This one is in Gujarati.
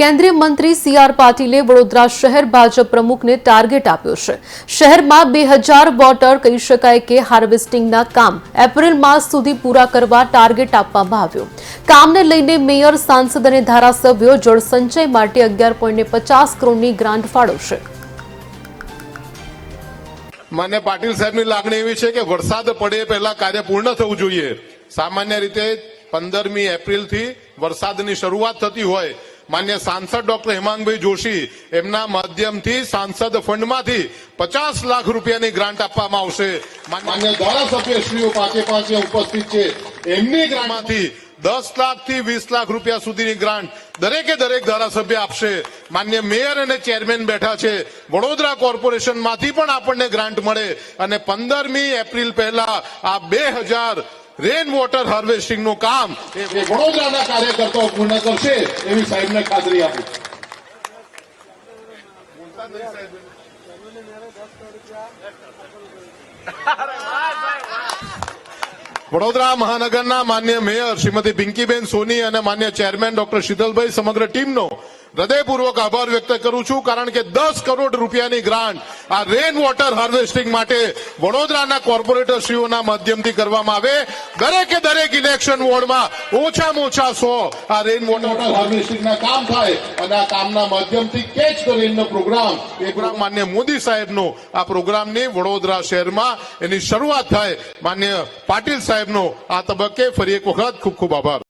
કેન્દ્રીય મંત્રી સી આર પાટીલે વડોદરા શહેર ભાજપ પ્રમુખને ટાર્ગેટ આપ્યો છે. શહેરમાં બે હજાર વોટર કહી શકાય કે હાર્વેસ્ટિંગના કામ એપ્રિલ માસ સુધી પૂરા કરવા ટાર્ગેટ આપવામાં આવ્યો. કામને લઈને મેયર, સાંસદ અને ધારાસભ્યો જળસંચય માટે અગિયાર પોઈન્ટ પચાસ કરોડની ગ્રાન્ટ ફાળવશે. માન્ય પાટીલ સાહેબની લાગણી એવી છે કે વરસાદ પડે પહેલા કાર્ય પૂર્ણ થવું જોઈએ. સામાન્ય રીતે પંદરમી એપ્રિલથી વરસાદની શરૂઆત થતી હોય માન્ય સાંસદ ડોક્ટર હેમાંગભાઈ જોશી એમના માધ્યમથી સાંસદ ફંડમાંથી પચાસ લાખ રૂપિયાની ગ્રાન્ટ આપવામાં આવશે. માન્ય ધારાસભ્યશ્રીઓ પાંચે પાંચે ઉપસ્થિત છે. એમની ગ્રાન્ટમાંથી દસ લાખથી વીસ લાખ રૂપિયા સુધીની ગ્રાન્ટ દરેકે દરેક ધારાસભ્ય આપશે. માન્ય મેયર અને ચેરમેન બેઠા છે. વડોદરા કોર્પોરેશનમાંથી પણ આપણને ગ્રાન્ટ મળે. અને પંદરમી એપ્રિલ પહેલા આ બે હજાર રેન વોટર હાર્વેસ્ટિંગનું કામ વડોદરાના કાર્યકર્તાઓ પૂર્ણ કરશે એવી સાહેબને ખાતરી આપી વડોદરા મહાનગરના માન્ય મેયર શ્રીમતી પિંકીબેન સોની અને માન્ય ચેરમેન ડોક્ટર શીતલભાઈ સમગ્ર ટીમનો હૃદયપૂર્વક આભાર વ્યક્ત કરું છું, કારણ કે દસ કરોડ રૂપિયાની ગ્રાન્ટ આ રેન વોટર હાર્વેસ્ટિંગ માટે વડોદરાના કોર્પોરેટરશ્રીઓના માધ્યમથી કરવામાં આવે. દરેકે દરેક ઇલેક્શન વોર્ડમાં ઓછામાં ઓછા સો આ રેન વોટર હાર્વેસ્ટિંગના કામ થાય અને આ કામના માધ્યમથી કેચ કરીને પ્રોગ્રામ એ માન્ય મોદી સાહેબનો આ પ્રોગ્રામની વડોદરા શહેરમાં એની શરૂઆત થાય. માન્ય પાટીલ સાહેબનો આ તબક્કે ફરી એક વખત ખૂબ ખૂબ આભાર.